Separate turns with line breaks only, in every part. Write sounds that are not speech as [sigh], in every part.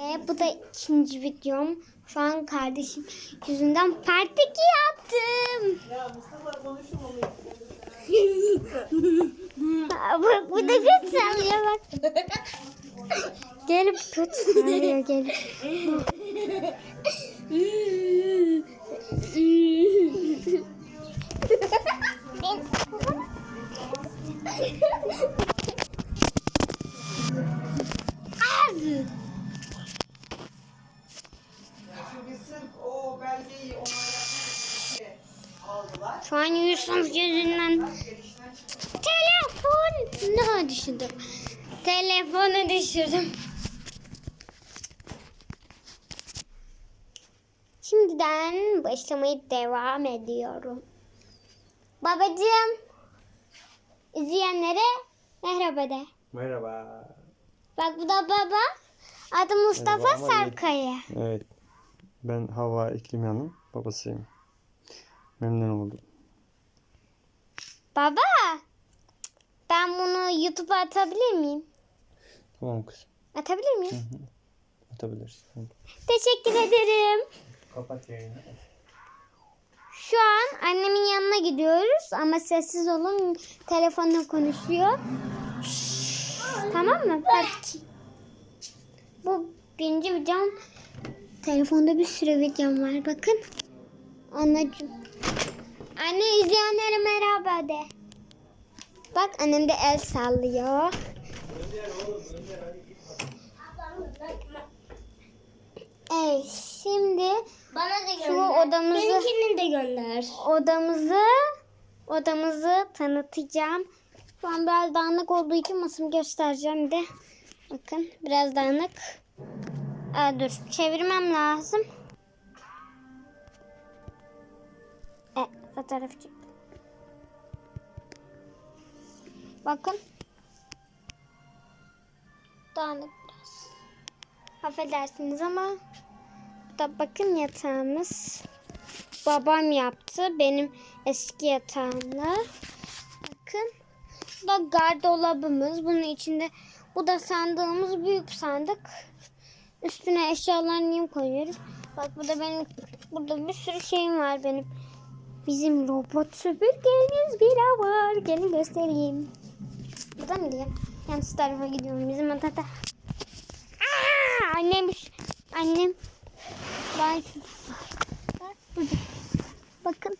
E, bu da ikinci videom. Şu an kardeşim yüzünden 2 yaptım.
Ya Mustafa konuşma onu.
Aa, Bak bu da göt sallıyor bak. gelip göt sallıyor gelip. Az. [laughs] Yusuf yüzünden telefon ne düşürdüm. Telefonu düşürdüm. Şimdiden başlamaya devam ediyorum. Babacığım, izleyenlere merhaba de.
Merhaba.
Bak bu da baba. Adı Mustafa
Merhaba
Sarkaya.
Evet. Ben Hava İklim Hanım babasıyım. Memnun oldum.
Baba, ben bunu YouTube'a atabilir miyim?
Tamam kızım.
Atabilir miyim?
Atabilirsin.
Teşekkür ederim.
Kapat yayını.
Şu an annemin yanına gidiyoruz ama sessiz olun. Telefonla konuşuyor. Tamam mı? Bak. Bu birinci videom. Telefonda bir sürü videom var. Bakın. Anneciğim. Anne izleyenlere merhaba de. Bak annem de el sallıyor. Evet şimdi
Bana da
şu odamızı
Benimkini de gönder.
odamızı odamızı tanıtacağım. Şu an biraz dağınık olduğu için masamı göstereceğim de. Bakın biraz dağınık. Aa, dur çevirmem lazım. Fotoğraf çek. Bakın. Dağınık biraz. Affedersiniz ama da bakın yatağımız babam yaptı. Benim eski yatağımla. Bakın. Bu da gardolabımız. Bunun içinde bu da sandığımız büyük sandık. Üstüne eşyalarını koyuyoruz. Bak bu da benim burada bir sürü şeyim var benim. Bizim robot süpürgemiz bile var. Gelin göstereyim. Burada mı diye? Yanlış tarafa gidiyorum. Bizim. Aa, annem annem ben. Bakın.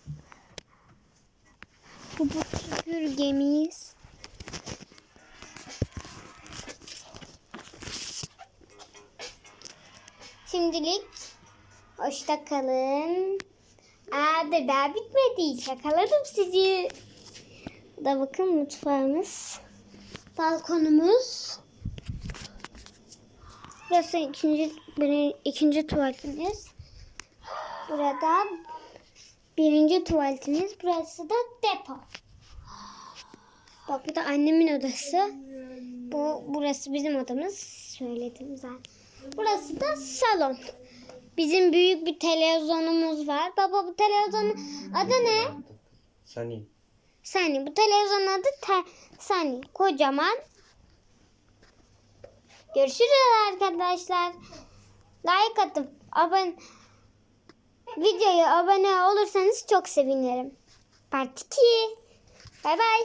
Bu süpürgemiz. Şimdilik hoşça kalın. Aa daha bitmedi. Şakaladım sizi. Da bakın mutfağımız. Balkonumuz. Burası ikinci, benim ikinci tuvaletimiz. Burada birinci tuvaletimiz. Burası da depo. Bak bu da annemin odası. Bu burası bizim odamız. Söyledim zaten. Burası da salon. Bizim büyük bir televizyonumuz var. Baba bu televizyonun adı ne?
Sani.
Sani. Bu televizyonun adı te Sani. Kocaman. Görüşürüz arkadaşlar. Like atıp abone videoya abone olursanız çok sevinirim. Part 2. Bay bay.